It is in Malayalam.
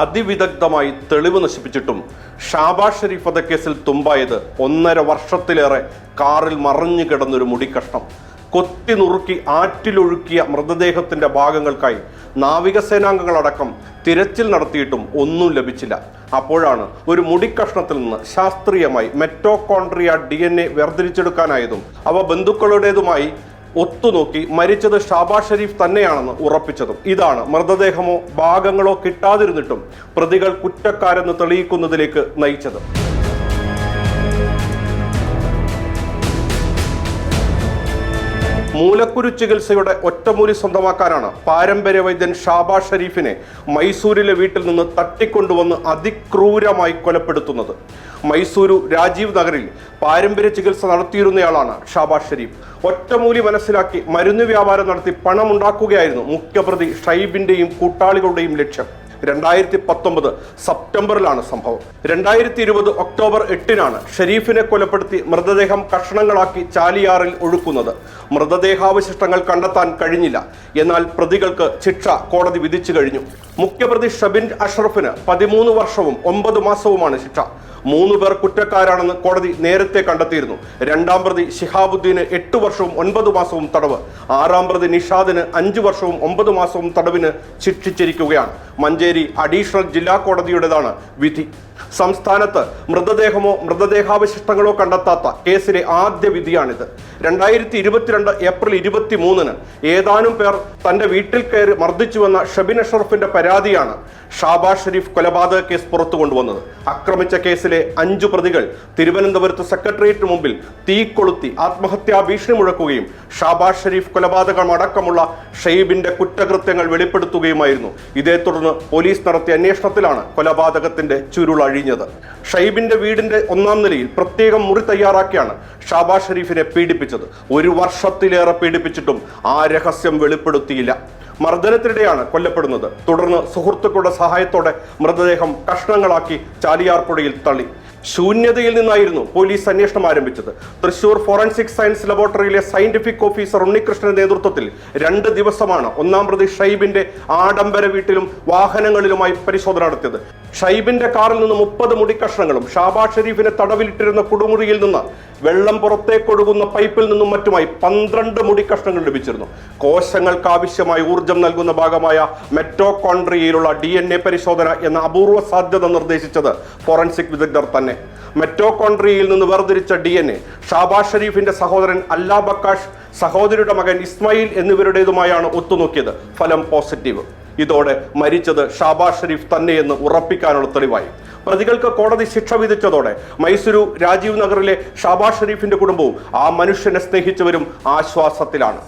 അതിവിദഗ്ധമായി തെളിവ് നശിപ്പിച്ചിട്ടും ഷാബാസ് ഷെരീഫ് വധക്കേസിൽ തുമ്പായത് ഒന്നര വർഷത്തിലേറെ കാറിൽ മറഞ്ഞു കിടന്നൊരു മുടിക്കഷ്ണം. കൊത്തി നുറുക്കി ആറ്റിലൊഴുക്കിയ മൃതദേഹത്തിന്റെ ഭാഗങ്ങൾക്കായി നാവികസേനാംഗങ്ങളടക്കം തിരച്ചിൽ നടത്തിയിട്ടും ഒന്നും ലഭിച്ചില്ല. അപ്പോഴാണ് ഒരു മുടിക്കഷ്ണത്തിൽ നിന്ന് ശാസ്ത്രീയമായി മെറ്റോകോൺട്രിയ ഡി എൻ എ വേർതിരിച്ചെടുക്കാനായതും അവ ബന്ധുക്കളുടേതുമായി ഒത്തുനോക്കി മരിച്ചത് ഷാബാസ് ഷെരീഫ് തന്നെയാണെന്ന് ഉറപ്പിച്ചതും. ഇതാണ് മൃതദേഹമോ ഭാഗങ്ങളോ കിട്ടാതിരുന്നിട്ടും പ്രതികൾ കുറ്റക്കാരെന്ന് തെളിയിക്കുന്നതിലേക്ക് നയിച്ചത്. മൂലക്കുരു ചികിത്സയുടെ ഒറ്റമൂലി സ്വന്തമാക്കാനാണ് പാരമ്പര്യ വൈദ്യൻ ഷാബാ ഷെരീഫിനെ മൈസൂരിലെ വീട്ടിൽ നിന്ന് തട്ടിക്കൊണ്ടുവന്ന് അതിക്രൂരമായി കൊലപ്പെടുത്തുന്നത്. മൈസൂരു രാജീവ് നഗറിൽ പാരമ്പര്യ ചികിത്സ നടത്തിയിരുന്നയാളാണ് ഷാബാ ഷെരീഫ്. ഒറ്റമൂലി മനസ്സിലാക്കി മരുന്ന് വ്യാപാരം നടത്തി പണമുണ്ടാക്കുകയായിരുന്നു മുഖ്യപ്രതി ഷൈബിന്റെയും കൂട്ടാളികളുടെയും ലക്ഷ്യം. രണ്ടായിരത്തി പത്തൊമ്പത് സെപ്റ്റംബറിലാണ് സംഭവം. രണ്ടായിരത്തി ഇരുപത് ഒക്ടോബർ എട്ടിനാണ് ഷെരീഫിനെ കൊലപ്പെടുത്തി മൃതദേഹം കഷണങ്ങളാക്കി ചാലിയാറിൽ ഒഴുക്കുന്നത്. മൃതദേഹാവശിഷ്ടങ്ങൾ കണ്ടെത്താൻ കഴിഞ്ഞില്ല. എന്നാൽ പ്രതികൾക്ക് ശിക്ഷ കോടതി വിധിച്ചു കഴിഞ്ഞു. മുഖ്യപ്രതി ഷബിൻ അഷ്റഫിന് പതിമൂന്ന് വർഷവും ഒമ്പത് മാസവുമാണ് ശിക്ഷ. മൂന്ന് പേർ കുറ്റക്കാരാണെന്ന് കോടതി നേരത്തെ കണ്ടെത്തിയിരുന്നു. രണ്ടാം പ്രതി ഷിഹാബുദ്ദീന് എട്ട് വർഷവും ഒൻപത് മാസവും തടവ്. ആറാം പ്രതി നിഷാദിന് അഞ്ച് വർഷവും ഒമ്പത് മാസവും തടവിന് ശിക്ഷിച്ചിരിക്കുകയാണ്. മഞ്ചേരി അഡീഷണൽ ജില്ലാ കോടതിയുടേതാണ് വിധി. സംസ്ഥാനത്ത് മൃതദേഹമോ മൃതദേഹാവശിഷ്ടങ്ങളോ കണ്ടെത്താത്ത കേസിലെ ആദ്യ വിധിയാണിത്. രണ്ടായിരത്തി ഇരുപത്തിരണ്ട് ഏപ്രിൽ ഇരുപത്തി മൂന്നിന് ഏതാനും പേർ തന്റെ വീട്ടിൽ കയറി മർദ്ദിച്ചുവെന്ന ഷബിൻ അഷറഫിന്റെ പരാതിയാണ് ഷാബാസ് ഷെരീഫ് കൊലപാതക കേസ് പുറത്തു കൊണ്ടുവന്നത്. ആക്രമിച്ച കേസിലെ അഞ്ചു പ്രതികൾ തിരുവനന്തപുരത്ത് സെക്രട്ടേറിയറ്റിന് മുമ്പിൽ തീ കൊളുത്തി ആത്മഹത്യാ ഭീഷണി മുഴക്കുകയും ഷാബാസ് ഷെരീഫ് കൊലപാതകം അടക്കമുള്ള ഷെയ്ബിന്റെ കുറ്റകൃത്യങ്ങൾ വെളിപ്പെടുത്തുകയുമായിരുന്നു. ഇതേ തുടർന്ന് പോലീസ് നടത്തിയ അന്വേഷണത്തിലാണ് കൊലപാതകത്തിന്റെ ചുരുളഴിഞ്ഞത് ഷൈബിന്റെ വീടിന്റെ ഒന്നാം നിലയിൽ പ്രത്യേകം മുറി തയ്യാറാക്കിയാണ് ഷാബാസ് ഷെരീഫിനെ പീഡിപ്പിച്ചത്. ഒരു വർഷത്തിലേറെ പീഡിപ്പിച്ചിട്ടും ആ രഹസ്യം വെളിപ്പെടുത്തിയില്ല. മർദ്ദനത്തിനിടെയാണ് കൊല്ലപ്പെടുന്നത്. തുടർന്ന് സുഹൃത്തുക്കളുടെ സഹായത്തോടെ മൃതദേഹം കഷ്ണങ്ങളാക്കി ചാലിയാർപ്പുഴയിൽ തള്ളി. ശൂന്യതയിൽ നിന്നായിരുന്നു പോലീസ് അന്വേഷണം ആരംഭിച്ചത്. തൃശൂർ ഫോറൻസിക് സയൻസ് ലബോറട്ടറിയിലെ സയന്റിഫിക് ഓഫീസർ ഉണ്ണികൃഷ്ണന്റെ നേതൃത്വത്തിൽ രണ്ട് ദിവസമാണ് ഒന്നാം പ്രതി ഷൈബിന്റെ ആഡംബര വീട്ടിലും വാഹനങ്ങളിലുമായി പരിശോധന നടത്തിയത്. ഷൈബിന്റെ കാറിൽ നിന്ന് മുപ്പത് മുടിക്കഷ്ണങ്ങളും ഷാബാസ് ഷെരീഫിനെ തടവിലിട്ടിരുന്ന കുടുമുറിയിൽ നിന്ന് വെള്ളം പുറത്തേക്കൊഴുകുന്ന പൈപ്പിൽ നിന്നും മറ്റുമായി പന്ത്രണ്ട് മുടിക്കഷ്ണങ്ങൾ ലഭിച്ചിരുന്നു. കോശങ്ങൾക്ക് ആവശ്യമായ ഊർജം നൽകുന്ന ഭാഗമായ മെറ്റോകോൺട്രിയയിലുള്ള ഡി എൻ എ പരിശോധന എന്ന അപൂർവ സാധ്യത നിർദ്ദേശിച്ചത് ഫോറൻസിക് വിദഗ്ധർ തന്നെ. മെറ്റോകോൺട്രിയയിൽ നിന്ന് വേർതിരിച്ച ഡി എൻ എ ഷെരീഫിന്റെ സഹോദരൻ അല്ലാ ബക്കാഷ് സഹോദരിയുടെ മകൻ ഇസ്മായിൽ എന്നിവരുടേതുമായാണ് ഒത്തുനോക്കിയത്. ഫലം പോസിറ്റീവ്. ഇതോടെ മരിച്ചത് ഷാബാസ് ഷെരീഫ് തന്നെയെന്ന് ഉറപ്പിക്കാനുള്ള തെളിവായി. പ്രതികൾക്ക് കോടതി ശിക്ഷ വിധിച്ചതോടെ മൈസൂരു രാജീവ് നഗറിലെ ഷാബാസ് ഷെരീഫിന്റെ കുടുംബവും ആ മനുഷ്യനെ സ്നേഹിച്ചവരും ആശ്വാസത്തിലാണ്.